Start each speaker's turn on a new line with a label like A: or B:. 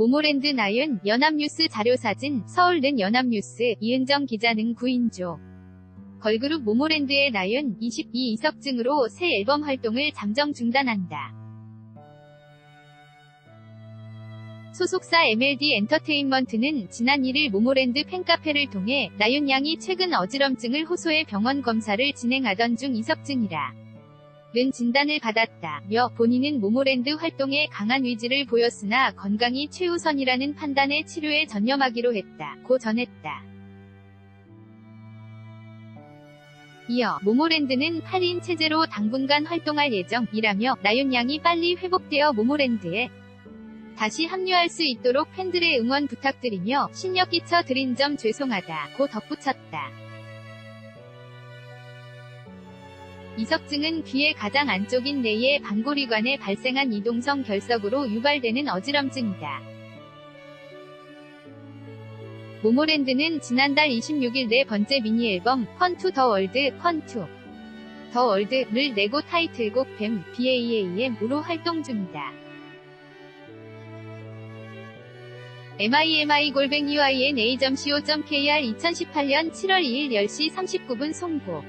A: 모모랜드 나윤, 연합뉴스 자료사진, 서울는 연합뉴스, 이은정 기자 는 9인조. 걸그룹 모모랜드의 나윤, 22 이석증으로 새 앨범 활동을 잠정 중단한다. 소속사 MLD 엔터테인먼트는 지난 1일 모모랜드 팬카페를 통해 나윤 양이 최근 어지럼증을 호소해 병원 검사를 진행하던 중 이석증이라 는 진단을 받았다며 본인은 모모랜드 활동에 강한 의지를 보였으나 건강이 최우선이라는 판단에 치료에 전념하기로 했다고 전했다. 이어 모모랜드는 8인 체제로 당분간 활동할 예정이라며 나윤 양이 빨리 회복되어 모모랜드에 다시 합류할 수 있도록 팬들의 응원 부탁드리며 신력 끼쳐 드린 점 죄송하다고 덧붙였다. 이석증은 귀의 가장 안쪽인 뇌의 방골이관에 발생한 이동성 결석으로 유발되는 어지럼증이다. 모모랜드는 지난달 26일 네 번째 미니 앨범 펀투 더 월드 펀투 더 월드를 내고 타이틀곡 뱀 BAAM으로 활동 중이다. mimi 골뱅이 ynA.co.kr 2018년 7월 2일 10시 39분 송고